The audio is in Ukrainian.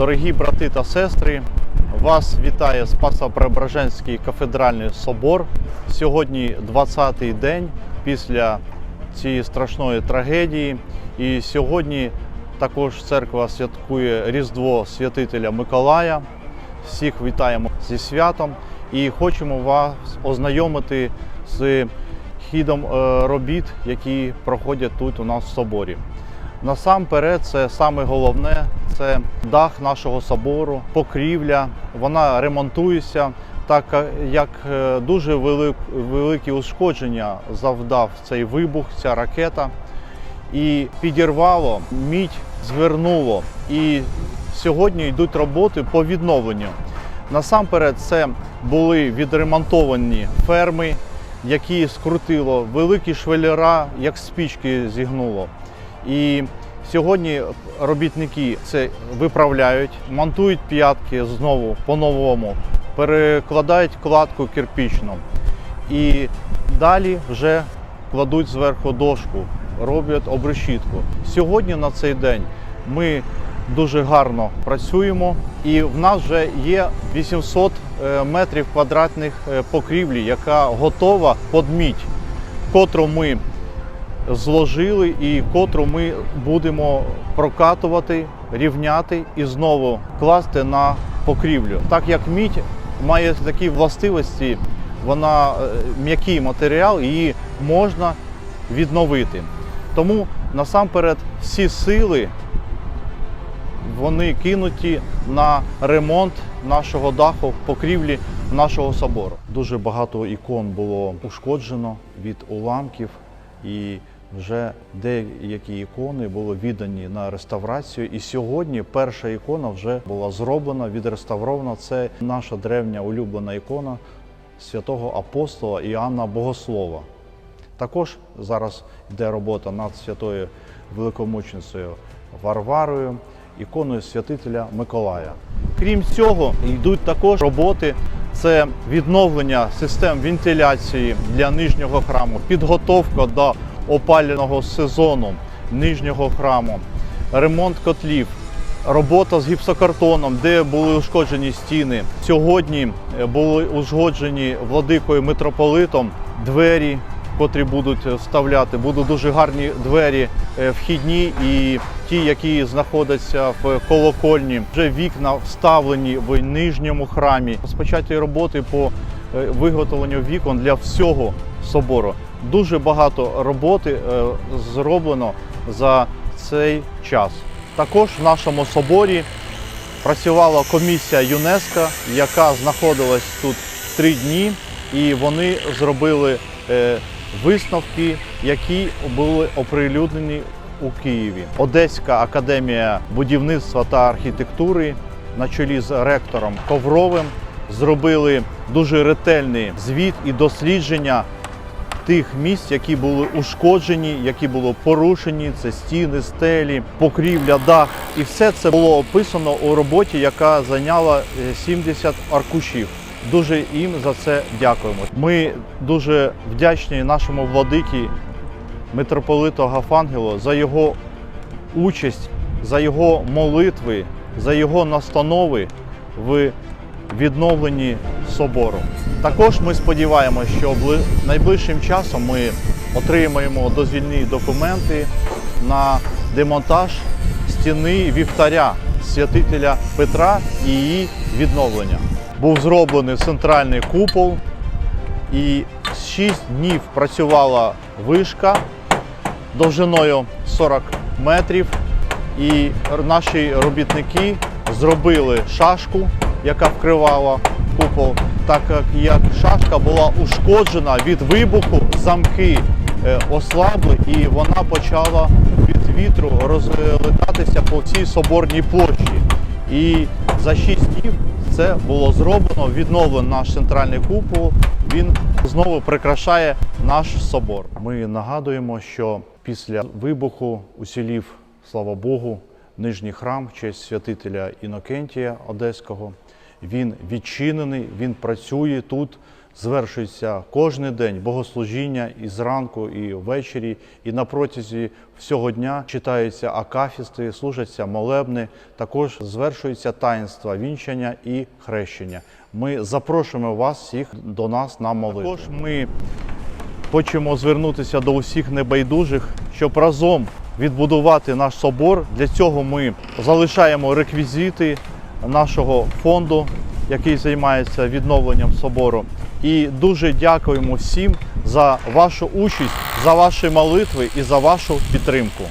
Дорогі брати та сестри, вас вітає Спасо-Преображенський кафедральний собор. Сьогодні 20-й день після цієї страшної трагедії. І сьогодні також церква святкує Різдво святителя Миколая. Всіх вітаємо зі святом і хочемо вас ознайомити з хідом е, робіт, які проходять тут у нас в соборі. Насамперед, це саме головне це дах нашого собору, покрівля. Вона ремонтується, так е, як е, дуже великі ушкодження завдав цей вибух, ця ракета. І підірвало, мідь звернуло. І сьогодні йдуть роботи по відновленню. Насамперед, це були відремонтовані ферми, які скрутило, великі швелера, як спічки зігнуло. І сьогодні робітники це виправляють, монтують п'ятки знову по-новому, перекладають кладку кирпічну. І далі вже кладуть зверху дошку, роблять обрешітку. Сьогодні на цей день ми дуже гарно працюємо, і в нас вже є 800 е, метрів квадратних е, покрівлі, яка готова під мідь, котру ми зложили і котру ми будемо прокатувати, рівняти і знову класти на покрівлю. Так як мідь має такі властивості, вона е, м'який матеріал, її можна відновити. Тому насамперед всі сили вони кинуті на ремонт нашого даху, покрівлі нашого собору. Дуже багато ікон було ушкоджено від уламків, і вже деякі ікони були віддані на реставрацію. І сьогодні перша ікона вже була зроблена, відреставрована. Це наша древня улюблена ікона святого апостола Іоанна Богослова. Також зараз йде робота над святою великомученицею Варварою, іконою святителя Миколая. Крім цього, йдуть також роботи. Це відновлення систем вентиляції для нижнього храму, підготовка до опаленого сезону нижнього храму, ремонт котлів, робота з гіпсокартоном, де були ушкоджені стіни. Сьогодні були ушкоджені владикою митрополитом двері, котрі будуть вставляти. Будуть дуже гарні двері е, вхідні і ті, які знаходяться в колокольні. Вже вікна вставлені в нижньому храмі. Розпочаті роботи по е, виготовленню вікон для всього собору. Дуже багато роботи е, зроблено за цей час. Також в нашому соборі працювала комісія ЮНЕСКО, яка знаходилась тут три дні, і вони зробили е, висновки, які були оприлюднені у Києві. Одеська академія будівництва та архітектури на чолі з ректором Ковровим зробили дуже ретельний звіт і дослідження тих місць, які були ушкоджені, які були порушені, це стіни, стелі, покрівля, дах. І все це було описано у роботі, яка зайняла е, 70 аркушів. Дуже їм за це дякуємо. Ми дуже вдячні нашому владикі митрополиту Гафангелу за його участь, за його молитви, за його настанови в відновленні собору. Також ми сподіваємося, що найближчим часом ми отримаємо дозвільні документи на демонтаж стіни вівтаря святителя Петра і її відновлення. Був зроблений центральний купол, і 6 днів працювала вишка довжиною 40 метрів. І наші робітники зробили шашку, яка вкривала купол, так як- шашка була ушкоджена від вибуху, замки е, ослабли, і вона почала від вітру розлетатися по всій соборній площі. І за 6 днів це було зроблено, відновлено наш центральний купол. Він знову прикрашає наш собор. Ми нагадуємо, що після вибуху усілів, слава Богу, нижній храм в честь святителя Інокентія Одеського. Він відчинений, він працює тут звершується кожен день богослужіння і зранку, і ввечері, і на протязі всього дня читаються акафісти, служаться молебни. Також звершуються таїнства вінчання і хрещення. Ми запрошуємо вас всіх до нас на молитву. Також ми хочемо звернутися до усіх небайдужих, щоб разом відбудувати наш собор. Для цього ми залишаємо реквізити нашого фонду, який займається відновленням собору. І дуже дякуємо всім за вашу участь, за ваші молитви і за вашу підтримку.